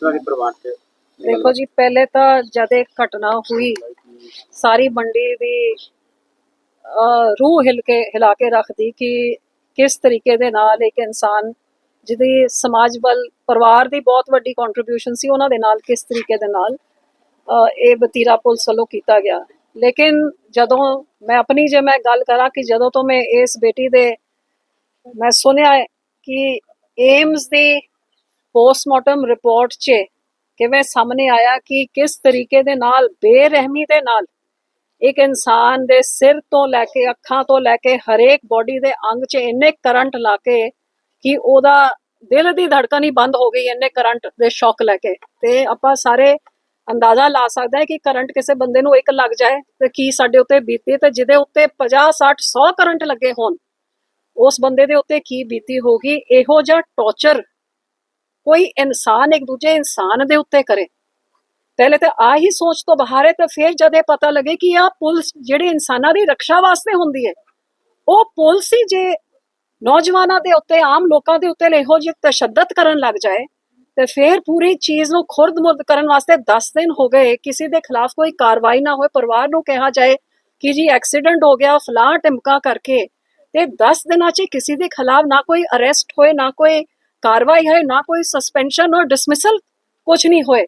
ਤਰ੍ਹਾਂ ਦੇ ਪਰਿਵਾਰ ਚ ਦੇਖੋ ਜੀ, ਪਹਿਲੇ ਤਾਂ ਜਦ ਇਹ ਘਟਨਾ ਹੋਈ, ਸਾਰੀ ਮੰਡੀ ਦੀ ਰੂਹ ਹਿਲ ਕੇ, ਹਿਲਾ ਕੇ ਰੱਖਦੀ ਕਿ ਕਿਸ ਤਰੀਕੇ ਦੇ ਨਾਲ ਇੱਕ ਇਨਸਾਨ ਜਿਹਦੀ ਸਮਾਜ ਬਲ ਪਰਿਵਾਰ ਦੀ ਬਹੁਤ ਵੱਡੀ ਕੰਟਰੀਬਿਊਸ਼ਨ ਸੀ, ਉਹਨਾਂ ਦੇ ਨਾਲ ਕਿਸ ਤਰੀਕੇ ਦੇ ਨਾਲ ਇਹ ਬਤੀਰਾ ਪੁਲਿਸ ਵੱਲੋਂ ਕੀਤਾ ਗਿਆ। ਲੇਕਿਨ ਜਦੋਂ ਮੈਂ ਆਪਣੀ, ਜੇ ਮੈਂ ਗੱਲ ਕਰਾਂ ਕਿ ਜਦੋਂ ਤੋਂ ਮੈਂ ਇਸ ਬੇਟੀ ਦੇ, ਮੈਂ ਸੁਣਿਆ ਕਿ ਏਮਸ ਦੀ ਪੋਸਟਮਾਰਟਮ ਰਿਪੋਰਟ 'ਚ ਕਿਵੇਂ ਸਾਹਮਣੇ ਆਇਆ ਕਿ ਕਿਸ ਤਰੀਕੇ ਦੇ ਨਾਲ, ਬੇਰਹਿਮੀ ਦੇ ਨਾਲ ਇੱਕ ਇਨਸਾਨ ਦੇ ਸਿਰ ਤੋਂ ਲੈ ਕੇ, ਅੱਖਾਂ ਤੋਂ ਲੈ ਕੇ, ਹਰੇਕ ਬਾਡੀ ਦੇ ਅੰਗ 'ਚ ਇੰਨੇ ਕਰੰਟ ਲਾ ਕੇ ਕਿ ਉਹਦਾ ਦਿਲ ਦੀ ਧੜਕਣ ਹੀ ਬੰਦ ਹੋ ਗਈ, ਇੰਨੇ ਕਰੰਟ ਦੇ ਸ਼ੌਕ ਲੈ ਕੇ। ਤੇ ਆਪਾਂ ਸਾਰੇ ਅੰਦਾਜ਼ਾ ਲਾ ਸਕਦਾ ਹੈ ਕਿ ਕਰੰਟ ਕਿਸੇ ਬੰਦੇ ਨੂੰ ਇੱਕ ਲੱਗ ਜਾਏ ਤੇ ਕੀ ਸਾਡੇ ਉੱਤੇ ਬੀਤੀ ਤੇ ਜਿਹਦੇ ਉੱਤੇ 50 60 100 ਕਰੰਟ ਲੱਗੇ ਹੋਣ, ਉਸ ਬੰਦੇ ਦੇ ਉੱਤੇ ਕੀ ਬੀਤੀ ਹੋਗੀ ਇਹੋ ਜਿਹਾ ਟੌਰਚਰ ਕੋਈ ਇਨਸਾਨ ਇੱਕ ਦੂਜੇ ਇਨਸਾਨ ਦੇ ਉੱਤੇ ਕਰੇ। ਪਹਿਲੇ ਤਾਂ ਆ ਹੀ ਸੋਚ ਤੋਂ ਬਾਹਰ ਹੈ, ਤਾਂ ਫਿਰ ਜਦ ਇਹ ਪਤਾ ਲੱਗੇ ਕਿ ਆ ਪੁਲਿਸ ਜਿਹੜੇ ਇਨਸਾਨਾਂ ਦੀ ਰੱਖਿਆ ਵਾਸਤੇ ਹੁੰਦੀ ਹੈ, ਉਹ ਪੁਲਿਸ ਹੀ ਜੇ ਨੌਜਵਾਨਾਂ ਦੇ ਉੱਤੇ, ਆਮ ਲੋਕਾਂ ਦੇ ਉੱਤੇ ਇਹੋ ਜਿਹੀ ਤਸ਼ੱਦਦ ਕਰਨ ਲੱਗ ਜਾਏ, ਤੇ ਫਿਰ ਪੂਰੀ ਚੀਜ਼ ਨੂੰ ਖੁਰਦ-ਮੁਰਦ ਕਰਨ ਵਾਸਤੇ 10 ਦਿਨ ਹੋ ਗਏ, ਕਿਸੇ ਦੇ ਖਿਲਾਫ ਕੋਈ ਕਾਰਵਾਈ ਨਾ ਹੋਏ, ਪਰਿਵਾਰ ਨੂੰ ਕਿਹਾ ਜਾਏ ਕਿ ਜੀ ਐਕਸੀਡੈਂਟ ਹੋ ਗਿਆ ਫਲਾਂ ਟਿਮਕਾ ਕਰਕੇ, ਤੇ 10 ਦਿਨਾਂ 'ਚ ਕਿਸੇ ਦੇ ਖਿਲਾਫ ਨਾ ਕੋਈ ਅਰੈਸਟ ਹੋਏ, ਨਾ ਕੋਈ ਕਾਰਵਾਈ ਹੋਏ, ਨਾ ਕੋਈ ਸਸਪੈਂਸ਼ਨ ਔਰ ਡਿਸਮਿਸਲ ਕੁਝ ਨਹੀਂ ਹੋਏ।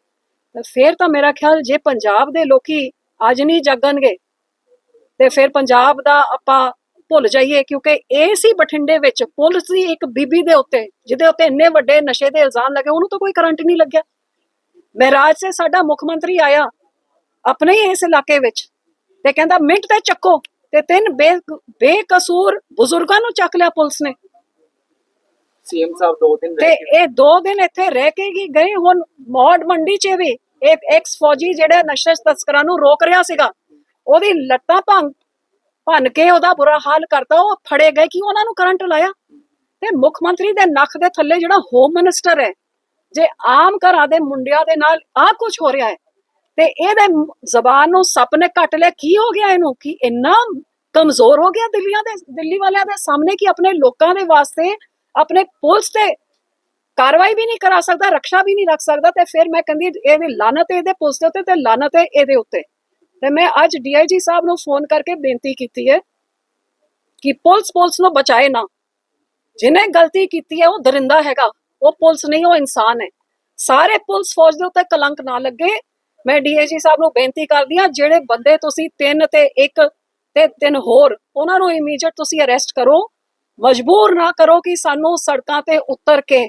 ਫਿਰ ਤਾਂ ਮੇਰਾ ਖਿਆਲ ਜੇ ਪੰਜਾਬ ਦੇ ਲੋਕੀ ਅੱਜ ਨਹੀਂ ਜਾਗਣਗੇ, ਤੇ ਫਿਰ ਪੰਜਾਬ ਦਾ ਆਪਾਂ ਭੁੱਲ ਜਾਈਏ, ਕਿਉਂਕਿ ਇਹ ਸੀ ਬਠਿੰਡੇ ਵਿੱਚ, ਪੁਲਿਸ ਦੀ ਇੱਕ ਬੀਬੀ ਦੇ ਉੱਤੇ, ਜਿਹਦੇ ਉੱਤੇ ਇੰਨੇ ਵੱਡੇ ਨਸ਼ੇ ਦੇ ਇਲਜ਼ਾਮ ਲੱਗੇ, ਉਹਨੂੰ ਤਾਂ ਕੋਈ ਕਰੰਟ ਨਹੀਂ ਲੱਗਿਆ। ਮਹਿਰਾਜ ਸੇ ਸਾਡਾ ਮੁੱਖ ਮੰਤਰੀ ਆਇਆ, ਆਪਣੇ ਹੀ ਇਸ ਇਲਾਕੇ ਵਿੱਚ, ਤੇ ਕਹਿੰਦਾ, ਮਿੰਟ ਤੇ ਚੱਕੋ। ਤੇ ਤਿੰਨ ਬੇ, ਬੇਕਸੂਰ ਬਜ਼ੁਰਗਾਂ ਨੂੰ ਚੱਕ ਲਿਆ ਪੁਲਿਸ ਨੇ। ਸੀਐਮ ਸਾਹਿਬ ਦੋ ਦਿਨ ਤੇ ਇਹ ਦੋ ਦਿਨ ਇੱਥੇ ਰਹਿ ਕੇ ਹੀ ਗਏ ਹੁਣ ਮੌੜ ਮੰਡੀ 'ਚ ਵੀ ਇੱਕ ਐਕਸ ਫੌਜੀ ਜਿਹੜਾ ਨਸ਼ਾ ਤਸਕਰਾਂ ਨੂੰ ਰੋਕ ਰਿਹਾ ਸੀਗਾ ਉਹਦੀ ਲੱਤਾਂ ਭੰਨ ਭੰਨ ਕੇ ਉਹਦਾ ਬੁਰਾ ਹਾਲ ਕਰਤਾ ਉਹ ਫੜੇ ਗਏ ਕਿ ਉਹਨਾਂ ਨੂੰ ਕਰੰਟ ਲਾਇਆ? ਤੇ ਮੁੱਖ ਮੰਤਰੀ ਦੇ ਨੱਕ ਦੇ ਥੱਲੇ ਜਿਹੜਾ ਹੋਮ ਮਿਨਿਸਟਰ ਹੈ ਜੇ ਆਮ ਘਰਾਂ ਦੇ ਮੁੰਡਿਆਂ ਦੇ ਨਾਲ ਆਹ ਕੁਝ ਹੋ ਰਿਹਾ ਹੈ ਤੇ ਇਹਦੇ ਜ਼ਬਾਨ ਨੂੰ ਸੱਪ ਨੇ ਕੱਟ ਲਿਆ ਕੀ ਹੋ ਗਿਆ ਇਹਨੂੰ? ਕਿ ਇੰਨਾ ਕਮਜ਼ੋਰ ਹੋ ਗਿਆ ਦਿੱਲੀਆਂ ਦੇ ਦਿੱਲੀ ਵਾਲਿਆਂ ਦੇ ਸਾਹਮਣੇ ਕਿ ਆਪਣੇ ਲੋਕਾਂ ਦੇ ਵਾਸਤੇ ਆਪਣੇ ਪੁਲਿਸ ਤੇ ਕਾਰਵਾਈ ਵੀ ਨਹੀਂ ਕਰਾ ਸਕਦਾ ਰੱਖਿਆ ਵੀ ਨਹੀਂ ਰੱਖ ਸਕਦਾ ਤੇ ਫਿਰ ਮੈਂ ਕਹਿੰਦੀ ਇਹਦੀ ਲਾਨਤ ਇਹਦੇ ਪੁਲਿਸ ਦੇ ਉੱਤੇ ਤੇ ਲਾਨਤ ਹੈ ਇਹਦੇ ਉੱਤੇ। ਤੇ ਮੈਂ ਅੱਜ ਡੀਆਈਜੀ ਸਾਹਿਬ ਨੂੰ ਫੋਨ ਕਰਕੇ ਬੇਨਤੀ ਕੀਤੀ ਹੈ ਕਿ ਪੁਲਿਸ ਪੁਲਿਸ ਨੂੰ ਬਚਾਏ ਨਾ। ਜਿਹਨੇ ਗਲਤੀ ਕੀਤੀ ਹੈ, ਉਹ ਦਰਿੰਦਾ ਹੈਗਾ। ਉਹ ਪੁਲਿਸ ਨਹੀਂ, ਉਹ ਇਨਸਾਨ ਹੈ। ਸਾਰੇ ਪੁਲਿਸ ਫੌਜ ਦੇ ਉੱਤੇ ਕਲੰਕ ਨਾ ਲੱਗੇ। ਮੈਂ ਡੀਆਈਜੀ ਸਾਹਿਬ ਨੂੰ ਬੇਨਤੀ ਕਰਦੀ ਹਾਂ, ਜਿਹੜੇ ਬੰਦੇ ਤੁਸੀਂ ਤਿੰਨ ਤੇ ਇੱਕ ਤੇ ਤਿੰਨ ਹੋਰ, ਉਹਨਾਂ ਨੂੰ ਇਮੀਡੀਏਟ ਤੁਸੀਂ ਅਰੈਸਟ ਕਰੋ। ਮਜਬੂਰ ਨਾ ਕਰੋ ਕਿ ਸਾਨੂੰ ਸੜਕਾਂ ਤੇ ਉਤਰ ਕੇ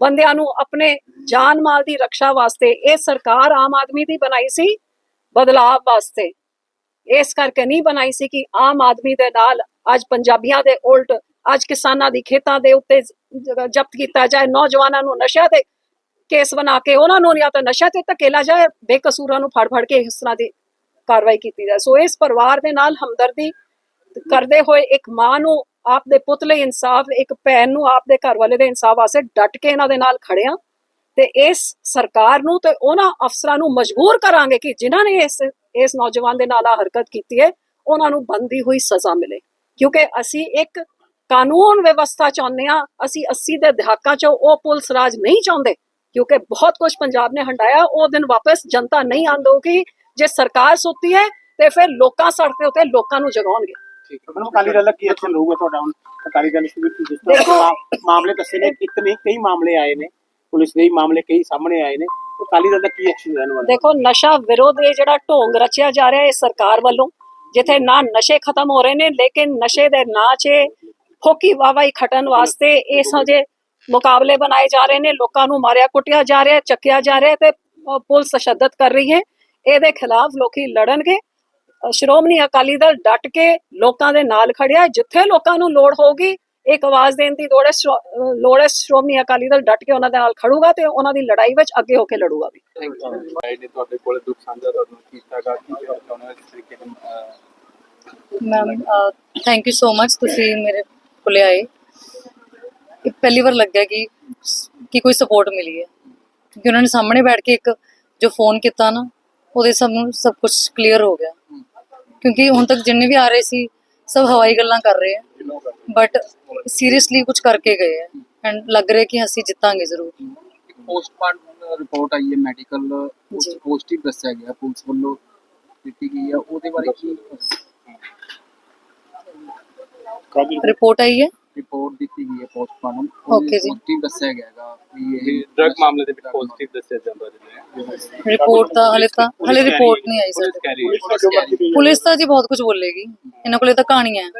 ਬੰਦਿਆਂ ਨੂੰ ਆਪਣੇ ਜਾਨ ਮਾਲ ਦੀ ਰੱਖਿਆ ਵਾਸਤੇ ਇਹ ਸਰਕਾਰ ਆਮ ਆਦਮੀ ਦੀ ਬਣਾਈ ਸੀ ਬਦਲਾਵ ਵਾਸਤੇ। ਇਸ ਕਰਕੇ ਨਹੀਂ ਬਣਾਈ ਸੀ ਕਿ ਆਮ ਆਦਮੀ ਦੇ ਨਾਲ ਅੱਜ ਪੰਜਾਬੀਆਂ ਦੇ ਉਲਟ ਅੱਜ ਕਿਸਾਨਾਂ ਦੀ ਖੇਤਾਂ ਦੇ ਉੱਤੇ ਜ਼ਬਤ ਕੀਤਾ ਜਾਏ, ਨੌਜਵਾਨਾਂ ਨੂੰ ਨਸ਼ਾ ਦੇ ਕੇਸ ਬਣਾ ਕੇ ਉਹਨਾਂ ਨੂੰ ਜਾਂ ਤਾਂ ਨਸ਼ਾ ਤੇ ਧਕੇਲਾ ਜਾਏ, ਬੇਕਸੂਰਾਂ ਨੂੰ ਫੜ ਫੜ ਕੇ ਇਸ ਤਰ੍ਹਾਂ ਦੀ ਕਾਰਵਾਈ ਕੀਤੀ ਜਾਏ। ਸੋ ਇਸ ਪਰਿਵਾਰ ਦੇ ਨਾਲ ਹਮਦਰਦੀ ਕਰਦੇ ਹੋਏ ਇੱਕ ਮਾਂ ਨੂੰ ਆਪ ਦੇ ਪੁੱਤ ਲਈ ਇਨਸਾਫ, ਇੱਕ ਭੈਣ ਨੂੰ ਆਪ ਦੇ ਘਰ ਵਾਲੇ ਦੇ ਇਨਸਾਫ ਵਾਸਤੇ ਡਟ ਕੇ ਇਹਨਾਂ ਦੇ ਨਾਲ ਖੜੇ ਖੜਿਆ ਤੇ ਇਸ ਸਰਕਾਰ ਨੂੰ ਤੇ ਉਹਨਾਂ ਅਫਸਰਾਂ ਨੂੰ ਮਜਬੂਰ ਕਰਾਂਗੇ ਕਿ ਜਿਨ੍ਹਾਂ ਨੇ ਇਸ ਇਸ ਨੌਜਵਾਨ ਦੇ ਨਾਲ ਆ ਹਰਕਤ ਕੀਤੀ ਹੈ, ਉਹਨਾਂ ਨੂੰ ਬੰਦੀ ਹੋਈ ਸਜ਼ਾ ਮਿਲੇ। ਕਿਉਂਕਿ ਅਸੀਂ ਇੱਕ ਕਾਨੂੰਨ ਵਿਵਸਥਾ ਚਾਹੁੰਦੇ ਆ ਅਸੀਂ 80 ਦੇ ਦਹਾਕਾਂ 'ਚ ਉਹ ਪੁਲਿਸ ਰਾਜ ਨਹੀਂ ਚਾਹੁੰਦੇ, ਕਿਉਂਕਿ ਬਹੁਤ ਕੁਝ ਪੰਜਾਬ ਨੇ ਹੰਡਾਇਆ, ਉਹ ਦਿਨ ਵਾਪਸ ਜਨਤਾ ਨਹੀਂ ਆਂਦੋਗੀ ਜੇ ਸਰਕਾਰ ਸੁੱਤੀ ਹੈ ਤੇ ਫਿਰ ਲੋਕਾਂ ਸੜਕ ਦੇ ਉੱਤੇ ਲੋਕਾਂ ਨੂੰ ਜਗਾਉਣਗੇ। ਠੀਕ ਹੈ। ਮੈਨੂੰ ਅਕਾਲੀ ਦਲ ਕੀ ਐਕਸ਼ਨ ਰਹੂਗਾ ਤੁਹਾਡਾ ਹੁਣ? ਅਕਾਲੀ ਦਲ ਇਸ ਵਿੱਚ ਜਿਸ ਤਰ੍ਹਾਂ ਮਾਮਲੇ ਦੱਸੇ ਨੇ ਕਿਤਨੇ ਕਈ ਮਾਮਲੇ ਆਏ ਨੇ। ਪੁਲਿਸ ਦੇ ਹੀ ਮਾਮਲੇ ਕਈ ਸਾਹਮਣੇ ਆਏ ਨੇ। ਤੇ ਅਕਾਲੀ ਦਲ ਦਾ ਕੀ ਐਕਸ਼ਨ ਰਹਿਣ ਵਾਲਾ? ਦੇਖੋ ਨਸ਼ਾ ਵਿਰੋਧ ਇਹ ਜਿਹੜਾ ਢੋਂਗ ਰਚਿਆ ਜਾ ਰਿਹਾ ਹੈ ਇਸ ਸਰਕਾਰ ਵੱਲੋਂ ਜਿੱਥੇ ਨਾ ਨਸ਼ੇ ਖਤਮ ਹੋ ਰਹੇ ਨੇ ਲੇਕਿਨ ਨਸ਼ੇ ਦੇ ਨਾਂ 'ਚ ਫੋਕੀ ਵਾਵਾਈ ਖਟਣ ਵਾਸਤੇ ਮੁਕਾਬਲੇ ਬਣਾਏ ਜਾ ਰਹੇ ਨੇ। ਲੋਕਾਂ ਨੂੰ ਮਾਰਿਆ ਕੁੱਟਿਆ ਜਾ ਰਿਹਾ ਚੱਕਿਆ ਜਾ ਰਿਹਾ ਤੇ ਪੁਲਿਸ ਤਸ਼ੱਦਦ ਕਰ ਰਹੀ ਹੈ। ਇਹਦੇ ਖਿਲਾਫ ਲੋਕੀ ਲੜਨਗੇ। ਸ਼੍ਰੋਮਣੀ ਅਕਾਲੀ ਦਲ ਡਟ ਕੇ ਲੋਕਾਂ ਦੇ ਨਾਲ ਖੜਿਆ। ਜਿੱਥੇ ਲੋਕਾਂ ਨੂੰ ਲੋੜ ਹੋਊਗੀ ਇੱਕ ਆਵਾਜ਼ ਦੇਣ ਦੀ ਲੋੜ ਹੈ ਲੋੜ ਹੈ ਸ਼੍ਰੋਮਣੀ ਅਕਾਲੀ ਦਲ ਡਟ ਕੇ ਉਹਨਾਂ ਦੇ ਨਾਲ ਖੜੂਗਾ ਤੇ ਉਹਨਾਂ ਦੀ ਲੜਾਈ ਵਿੱਚ ਅੱਗੇ ਹੋ ਕੇ ਲੜੂਗਾ ਵੀ। ਆਏ ਨੇ ਤੁਹਾਡੇ ਕੋਲ ਦੁੱਖ ਸਾਂਝਾ ਤੁਹਾਨੂੰ ਕੀਤਾਗਾ ਕੀ ਕਹਿਣਾ ਚਾਹੁੰਦੇ ਹੋ ਇਸ ਤਰੀਕੇ ਨਾਲ? ਅਹ, ma'am thank you so much ਤੁਸੀਂ ਮੇਰੇ ਕੋਲੇ ਆਏ। ਇਹ ਪਹਿਲੀ ਵਾਰ ਲੱਗਿਆ ਕਿ ਕਿ ਕੋਈ ਸਪੋਰਟ ਮਿਲੀ ਹੈ। ਕਿਉਂਕਿ ਉਹਨਾਂ ਨੇ ਸਾਹਮਣੇ ਬੈਠ ਕੇ ਇੱਕ ਜੋ ਫੋਨ ਕੀਤਾ ਨਾ ਉਹਦੇ ਸਭ ਨੂੰ ਸਭ ਕੁਝ ਕਲੀਅਰ ਹੋ ਗਿਆ। ਕਿਉਂਕਿ ਹੁਣ ਤੱਕ ਜਿੰਨੇ ਵੀ ਆ ਰਹੇ ਸੀ ਸਭ ਹਵਾਈ ਗੱਲਾਂ ਕਰ ਰਹੇ ਆ ਕਿੰਨੋਂ ਕਰ ਬਟ ਸੀਰੀਅਸਲੀ ਕੁਝ ਕਰਕੇ ਗਏ ਆ ਐਂਡ ਲੱਗ ਰਿਹਾ ਕਿ ਅਸੀਂ ਜਿੱਤਾਂਗੇ ਜ਼ਰੂਰ ਪੋਸਟਮਾਰਟਮ ਰਿਪੋਰਟ ਆਈ ਹੈ ਮੈਡੀਕਲ ਉਸ ਜੀ। ਪੋਜ਼ਿਟਿਵ ਦੱਸਿਆ ਗਿਆ ਪੁਲਿਸ ਵੱਲੋਂ ਦਿੱਤੀ ਗਈ ਹੈ ਉਹਦੇ ਬਾਰੇ ਕੀ ਰਿਪੋਰਟ ਆਈ ਹੈ ਰਿਪੋਰਟ ਦਿੱਤੀ ਗਈ ਹੈ ਪੋਸਟਮਾਰਟਮ Okay ਜੀ। ਪੋਜ਼ਿਟਿਵ ਦੱਸਿਆ ਗਿਆਗਾ ਵੀ ਵੀ ਇਹ ਡਰਗ ਮਾਮਲੇ ਦੇ ਵਿੱਚ ਪੋਜ਼ਿਟਿਵ ਦੱਸਿਆ ਜਾਂਦਾ ਜਿਵੇਂ। ਰਿਪੋਰਟ ਤਾਂ ਹਲੇ ਤਾਂ ਹਲੇ ਰਿਪੋਰਟ ਨਹੀਂ ਆਈ ਸਰ। ਪੁਲਿਸ ਜੋ ਤਾਂ ਜੀ ਬਹੁਤ ਕੁਝ ਬੋਲੇਗੀ। ਇਹਨਾਂ ਕੋਲੇ ਤਾਂ ਕਹਾਣੀਆਂ ਹੈ।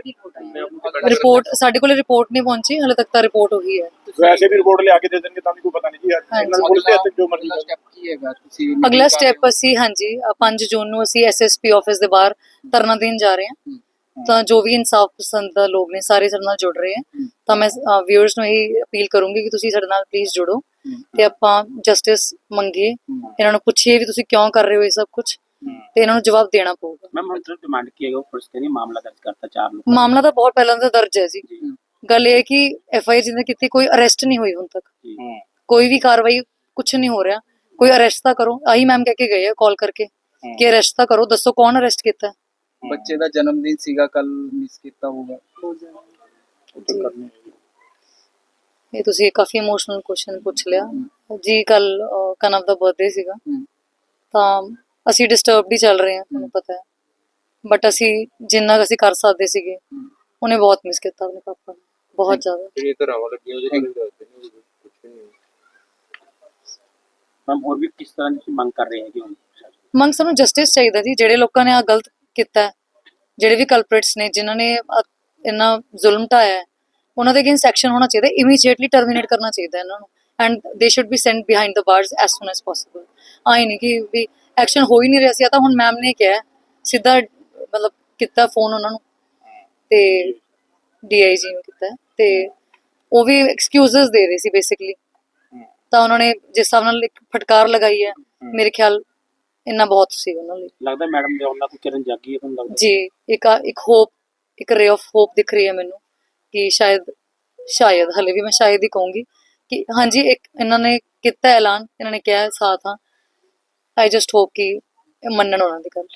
ਰਿਪੋਰਟ ਸਾਡੇ ਕੋਲੇ ਰਿਪੋਰਟ ਨਹੀਂ ਪਹੁੰਚੀ ਹਲੇ ਤੱਕ ਤਾਂ ਰਿਪੋਰਟ ਹੋਈ ਹੈ। ਵੈਸੇ ਵੀ ਰਿਪੋਰਟ ਲਿਆ ਕੇ ਦੇ ਦੇਣਗੇ ਤਾਂ ਵੀ ਕੋਈ ਪਤਾ ਨਹੀਂ ਜੀ ਇਹਨਾਂ ਨੂੰ ਪੁਲਿਸ ਦੇ ਹੱਥ ਜੋ ਮਰਜ਼ੀ ਅਗਲਾ ਸਟੈਪ ਕੀ ਹੈਗਾ? ਤੁਸੀਂ ਅਗਲਾ ਸਟੈਪ ਅਸੀਂ ਹਾਂਜੀ ਅ, 5 ਜੂਨ ਨੂੰ ਅਸੀਂ ਐਸਐਸਪੀ ਆਫਿਸ ਦੇ ਬਾਹਰ ਧਰਨਾ ਦੇਣ ਜਾ ਰਹੇ ਹਾਂ। ਤਾਂ ਜੋ ਵੀ ਇਨਸਾਫ ਪਸੰਦ ਲੋਕ ਨੇ ਸਾਰੇ ਸਾਡੇ ਨਾਲ ਜੁੜ ਰਹੇ ਹੈ। ਤਾਂ ਮੈਂ ਵਿਊਅਰਸ ਨੂੰ ਇਹ ਅਪੀਲ ਕਰੂੰਗੀ ਕਿ ਤੁਸੀਂ ਸਾਡੇ ਨਾਲ ਪਲੀਜ਼ ਜੁੜੋ ਤੇ ਆਪਾਂ ਜਸਟਿਸ ਮੰਗੀਏ। ਇਹਨਾਂ ਨੂੰ ਪੁੱਛੀਏ ਵੀ ਤੁਸੀਂ ਕਿਉਂ ਕਰ ਰਹੇ ਹੋ ਇਹ ਸਭ ਕੁਝ ਤੇ ਇਹਨਾਂ ਨੂੰ ਜਵਾਬ ਦੇਣਾ ਪਊਗਾ। ਮੈਮ ਹੁਣ ਤੱਕ ਡਿਮਾਂਡ ਕੀ ਹੈਗਾ? ਪੁਲਿਸ ਕਹਿੰਦੀ ਮਾਮਲਾ ਦਰਜ ਕਰਤਾ ਚਾਰ ਲੋਕ ਮਾਮਲਾ ਤਾਂ ਬਹੁਤ ਪਹਿਲਾਂ ਦਾ ਦਰਜ ਹੈ ਜੀ। ਗੱਲ ਇਹ ਹੈ ਕਿ ਐਫ ਆਈ ਆਰ ਜਿਹਨੇ ਕੀਤੀ ਕੋਈ ਅਰੈਸਟ ਨਹੀਂ ਹੋਈ ਹੁਣ ਤੱਕ। ਹੂੰ। ਕੋਈ ਵੀ ਕਾਰਵਾਈ ਕੁਝ ਨਹੀਂ ਹੋ ਰਿਹਾ। ਕੋਈ ਅਰੈਸਟ ਤਾਂ ਕਰੋ। ਆਹੀ ਮੈਮ ਕਹਿ ਕੇ ਗਏ ਆ ਕਾਲ ਕਰਕੇ ਕਿ ਅਰੈਸਟ ਤਾਂ ਕਰੋ। ਦੱਸੋ ਕੌਣ ਅਰੈਸਟ ਕੀਤਾ? ਹੈ? ਬੱਚੇ ਦਾ ਜਨਮ ਦਿਨ ਸੀਗਾ ਕੱਲ ਮਿਸ ਕੀਤਾ ਹੋਊਗਾ। ਇਹ ਤੁਸੀਂ ਕਾਫੀ ਇਮੋਸ਼ਨਲ ਕੁਐਸਚਨ ਪੁੱਛ ਲਿਆ। ਜੀ ਕੱਲ ਕਨਵ ਦਾ ਬਰਥਡੇ ਸੀਗਾ। ਹਮ। ਤਾਂ ਅਸੀਂ ਡਿਸਟਰਬਡ ਹੀ ਚੱਲ ਰਹੇ ਹਾਂ ਤੁਹਾਨੂੰ ਪਤਾ ਹੈ। ਬਟ ਅਸੀਂ ਜਿੰਨਾ ਕੁ ਅਸੀਂ ਕਰ ਸਕਦੇ ਸੀਗੇ ਉਹਨੇ ਬਹੁਤ ਮਿਸ ਕੀਤਾ ਆਪਣੇ ਪਾਪਾ ਨੂੰ। ਬਹੁਤ ਜ਼ਿਆਦਾ। ਜਿਹੜੀਆਂ ਧਰਾਵਾਂ ਲੱਗੀਆਂ ਉਹਦੇ ਬਾਰੇ ਦੱਸਦੇ ਨੇ ਕੁਝ ਨਹੀਂ ਮੈਮ ਹੋਰ ਵੀ ਕਿਸ ਤਰ੍ਹਾਂ ਦੀ ਤੁਸੀਂ ਮੰਗ ਕਰ ਰਹੇ ਹੈਗੇ ਹੁਣ ਮੰਗ ਸਾਨੂੰ ਜਸਟਿਸ ਚਾਹੀਦਾ ਜੀ ਜਿਹੜੇ ਲੋਕਾਂ ਨੇ ਆ ਗਲਤ ਕੀਤਾ ਜਿਹੜੇ ਵੀ ਕਲਪ੍ਰਿਟਸ ਨੇ ਜਿਨ੍ਹਾਂ ਨੇ ਆਹ ਇੰਨਾ ਜ਼ੁਲਮ ਢਾਇਆ ਉਹਨਾਂ ਦੇ ਅਗੇਂਸਟ ਐਕਸ਼ਨ ਹੋਣਾ ਚਾਹੀਦਾ ਇਮੀਡੀਏਟਲੀ ਟਰਮੀਨੇਟ ਕਰਨਾ ਚਾਹੀਦਾ ਇਹਨਾਂ ਨੂੰ। And they should be sent behind the bars as soon as possible ਆਈ ਨਹੀਂ ਕਿ ਵੀ ਐਕਸ਼ਨ ਹੋ ਹੀ ਨਹੀਂ ਰਿਹਾ ਸੀ ਆ ਤਾਂ ਹੁਣ ਮੈਮ ਨੇ ਕਿਹਾ ਸਿੱਧਾ ਮਤਲਬ ਕੀਤਾ ਫੋਨ ਉਹਨਾਂ ਨੂੰ ਤੇ ਡੀਆਈਜੀ ਨੂੰ ਕੀਤਾ ਤੇ ਉਹ ਵੀ ਐਕਸਕਿਊਜ਼ਸ ਦੇ ਰਹੇ ਸੀ ਬੇਸਿਕਲੀ ਤਾਂ ਉਹਨਾਂ ਨੇ ਜਿਸ ਹਿਸਾਬ ਨਾਲ ਇੱਕ ਫਟਕਾਰ ਲਗਾਈ ਹੈ। ਮੇਰੇ ਖਿਆਲ ਇੰਨਾ ਬਹੁਤ ਸੀ ਉਹਨਾਂ ਲਈ। ਲੱਗਦਾ ਮੈਡਮ ਦੇ ਉਹਨਾਂ ਕੋਈ ਕਿਰਨ ਜਾਗੀ ਹੈ ਤੁਹਾਨੂੰ ਲੱਗਦਾ? ਜੀ ਇੱਕ ਆ- ਇੱਕ ਹੋਪ ਇੱਕ ਰੇ ਆਫ ਹੋਪ ਦਿਖ ਰਹੀ ਹੈ ਮੈਨੂੰ ਕਿ ਸ਼ਾਇਦ ਸ਼ਾਇਦ ਹਲੇ ਵੀ ਮੈਂ ਸ਼ਾਇਦ ਹੀ ਕਹੂੰਗੀ ਕਿ ਹਾਂਜੀ ਇੱਕ ਇਹਨਾਂ ਨੇ ਕੀਤਾ ਐਲਾਨ ਇਹਨਾਂ ਨੇ ਕਿਹਾ ਸਾਥ ਹਾਂ ਆਈ ਜਸਟ ਹੋਪ ਕਿ ਇਹ ਮੰਨਣ ਉਹਨਾਂ ਦੀ ਗੱਲ।